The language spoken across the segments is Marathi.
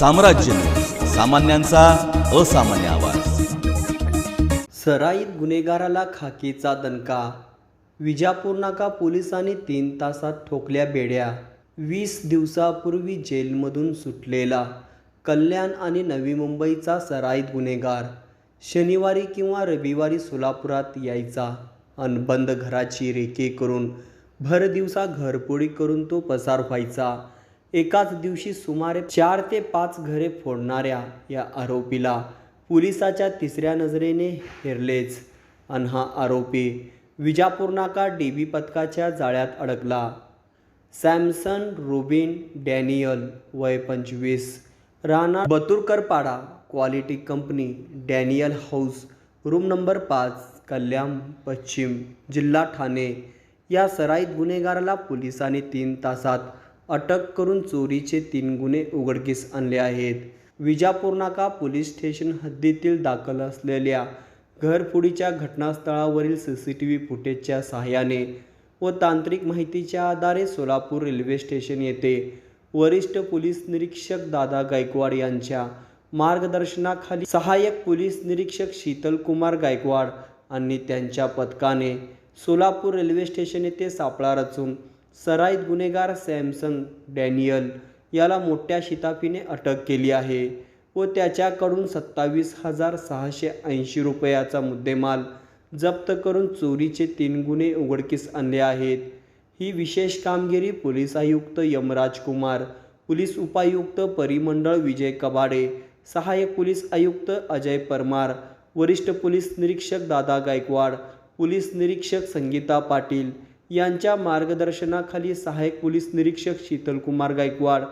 साम्राज्य. सामान्यांचा असामान्य आवाज. सराईत गुन्हेगाराला खाकीचा दणका. विजापूर नाका पोलिसांनी तीन तासात ठोकल्या बेड्या. वीस दिवसापूर्वी जेलमधून सुटलेला कल्याण आणि नवी मुंबईचा सराईत गुन्हेगार. शनिवारी किंवा रविवारी सोलापुरात यायचा. अनबंद घराची रेकी करून भर दिवसा घरपोळी करून तो पसार व्हायचा. एकाच दिवशी सुमारे चार ते पाच घरे फोडणाऱ्या या आरोपीला पोलिसाच्या तिसऱ्या नजरेने हेरलेच. अन हा आरोपी विजापूर नाका डी बी पथकाच्या जाळ्यात अडकला. सॅमसन रुबिन डॅनियल वय पंचवीस Rana Baturkarpada quality company Daniel house room number पाच कल्याण पश्चिम जिल्हा ठाणे. या सराईत गुन्हेगाराला पोलिसांनी तीन तासात अटक करून चोरीचे तीन गुन्हे उघडकीस आणले आहेत. विजापूर नाका पोलीस स्टेशन हद्दीतील दाखल असलेल्या घरफोडीच्या घटनास्थळावरील सी सी टी व्ही फुटेजच्या सहाय्याने व तांत्रिक माहितीच्या आधारे सोलापूर रेल्वे स्टेशन येथे वरिष्ठ पोलीस निरीक्षक दादा गायकवाड यांच्या मार्गदर्शनाखाली सहाय्यक पोलीस निरीक्षक शीतल कुमार गायकवाड आणि त्यांच्या पथकाने सोलापूर रेल्वे स्टेशन येथे सापळा रचून सराईत गुन्हेगार सॅमसन डॅनियल याला मोठ्या शिताफीने अटक केली आहे व त्याच्याकडून सत्तावीस हजार सहाशे ऐंशी रुपयाचा मुद्देमाल जप्त करून चोरीचे तीन गुन्हे उघडकीस आणले आहेत. ही विशेष कामगिरी पोलीस आयुक्त यमराज कुमार पोलीस उपायुक्त परिमंडळ विजय कबाडे सहाय्यक पोलीस आयुक्त अजय परमार वरिष्ठ पोलीस निरीक्षक दादा गायकवाड पोलीस निरीक्षक संगीता पाटील यांच्या मार्गदर्शनाखाली सहाय्यक पोलीस निरीक्षक शीतलकुमार गायकवाड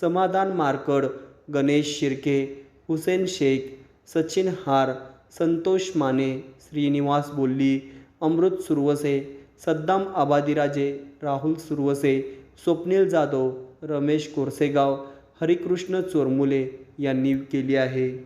समाधान मारकड गणेश शिर्के हुसेन शेख सचिन हार संतोष माने श्रीनिवास बोल्ली अमृत सुरवसे सद्दाम आबादीराजे राहुल सुरवसे स्वप्नील जाधव रमेश कोरसेगाव हरिकृष्ण चोरमुले यांनी केली आहे.